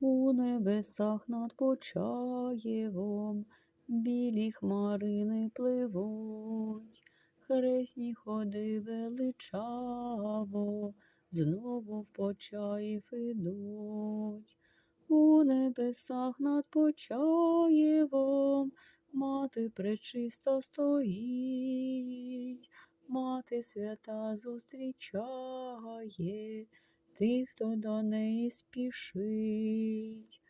У небесах над Почаєвом білі хмарини пливуть, хресні ходи величаво, знову в Почаїв ідуть. У небесах над Почаєвом мати пречиста стоїть, мати свята зустрічає тих, хто до неї спішить.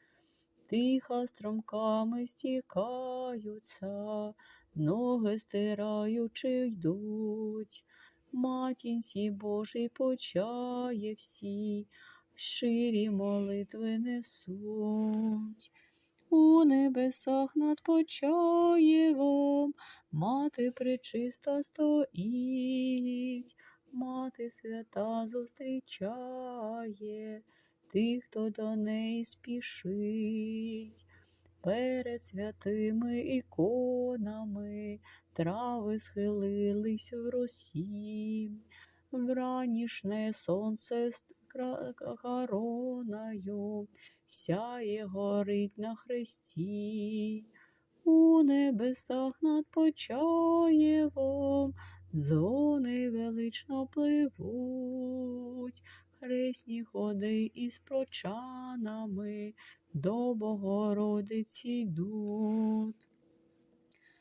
Тиха струмками стікаються, ноги стираючи йдуть. Матінці Божій почає всі, ширі молитви несуть. У небесах над Почаєвом мати пречиста стоїть, мати свята зустрічає тих, хто до неї спішить. Перед святими іконами трави схилились в росі, вранішне сонце з короною сяє горить на хресті. У небесах над Почаєвом дзвони велично пливуть, хресні ходи із прочанами до Богородиці йдуть.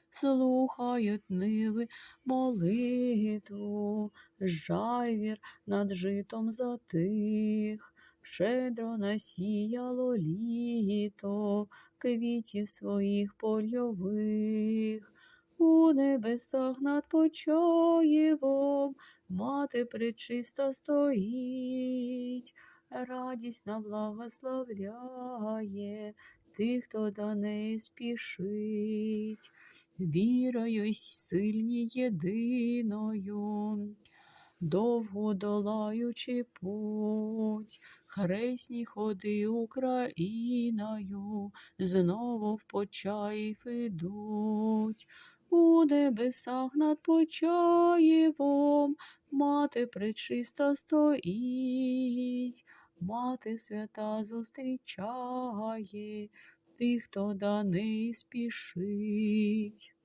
Слухають ниви молитву, жайвір над житом затих, щедро насіяло літо квітів своїх польових. У небесах над Почаєвом мати пречиста стоїть, радісна благословляє тих, хто до неї спішить, вірою сильні єдиною, довго долаючи путь, хресні ходи Україною, знову в Почаїв ідуть. У небесах над Почаєвом мати пречиста стоїть, мати свята зустрічає тих, хто до спішить.